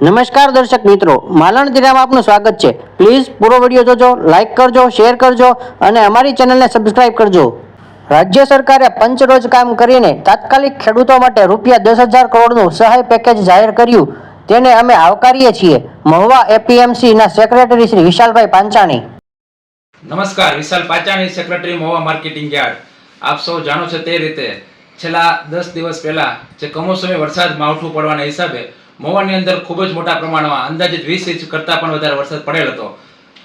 નમસ્કાર દર્શક મિત્રો, માલણ દિરામાં આપનું સ્વાગત છે. પ્લીઝ પૂરો વીડિયો જોજો લાઇક કરજો શેર કરજો અને અમારી ચેનલને સબસ્ક્રાઇબ કરજો. રાજ્ય સરકારે પંચરોજ કામ કરીને તાત્કાલિક ખેડૂતો માટે રૂપિયા દસ હજાર કરોડનું સહાય પેકેજ જાહેર કર્યું. તેને અમે આવકારીએ છીએ. મહુવા એપીએમસીના સેક્રેટરી શ્રી વિશાલભાઈ પાંચાણી નમસ્કાર, Vishal Panchani secretary Mahuva marketing yard. આપ સૌ જાણો છો તે રીતે છેલ્લા દસ દિવસ પહેલા જે કમોસમી વરસાદ માવઠું પડવાના હિસાબે મહુવાની અંદર ખૂબ જ મોટા પ્રમાણમાં અંદાજિત વીસ ઇંચ કરતાં પણ વધારે વરસાદ પડેલ હતો.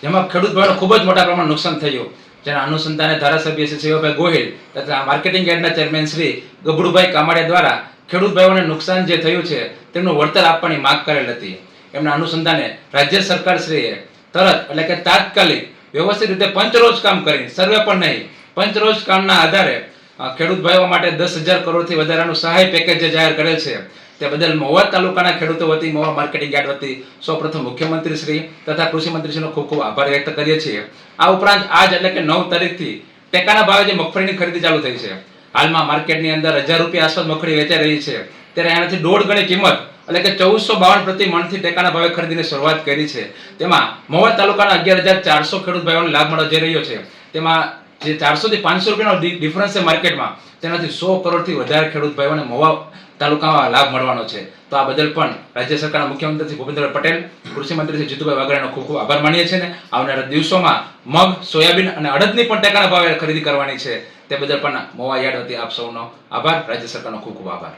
જેમાં ખેડૂત ભાઈઓને ખૂબ જ મોટા પ્રમાણમાં નુકસાન થયું. જેના અનુસંધાને ધારાસભ્ય શ્રી શિવભાઈ ગોહિલ તથા માર્કેટિંગ યાર્ડના ચેરમેન શ્રી ગબડુભાઈ કામાડિયા દ્વારા ખેડૂત ભાઈઓને નુકસાન જે થયું છે તેમનું વળતર આપવાની માંગ કરેલ હતી. એમના અનુસંધાને રાજ્ય સરકાર શ્રીએ તરત એટલે કે તાત્કાલિક વ્યવસ્થિત રીતે પંચરોજ કામ કરી સર્વે પણ નહીં, પંચરોજ કામના આધારે ખેડૂત ભાઈઓ માટે દસ હજાર કરોડથી વધારાનું સહાય પેકેજ જે જાહેર કરેલ છે, તે બદલ મહુવા તાલુકાના ખેડૂતો વતી મહુવા માર્કેટિંગ યાર્ડ વતી સૌપ્રથમ મુખ્યમંત્રી શ્રી તથા કૃષિ મંત્રીશ્રીનો ખૂબ ખૂબ આભાર વ્યક્ત કરીએ છીએ. આ ઉપરાંત આજ એટલે કે નવ તારીખથી ટેકાના ભાવે જે મગફળીની ખરીદી ચાલુ થઈ છે. હાલમાં માર્કેટની અંદર હજાર રૂપિયા આસપાસ મગફળી વેચાઈ રહી છે. ત્યારે એનાથી દોઢ ગણી કિંમત એટલે કે ચૌદસો બાવન પ્રતિ મણથી ટેકાના ભાવે ખરીદીની શરૂઆત કરી છે. તેમાં મહુવા તાલુકાના અગિયાર હજાર ચારસો ખેડૂત ભાઈઓને લાભ મળવા જઈ રહ્યો છે. તેમાં જે ચારસોથી પાંચસો રૂપિયાનો ડિફરન્સ છે માર્કેટમાં, તેનાથી સો કરોડથી વધારે ખેડૂત ભાઈઓને મોવા તાલુકામાં લાભ મળવાનો છે. તો આ બદલ પણ રાજ્ય સરકારના મુખ્યમંત્રી શ્રી ભૂપેન્દ્રભાઈ પટેલ, કૃષિ મંત્રી શ્રી જીતુભાઈ વાઘરાનો ખૂબ ખૂબ આભાર માનીએ છીએ ને આવનારા દિવસોમાં મગ, સોયાબીન અને અડદની પણ ટેકાના ભાવે ખરીદી કરવાની છે. તે બદલ પણ મોવા યાર્ડ વતી આપ સૌનો આભાર, રાજ્ય સરકારનો ખૂબ ખૂબ આભાર.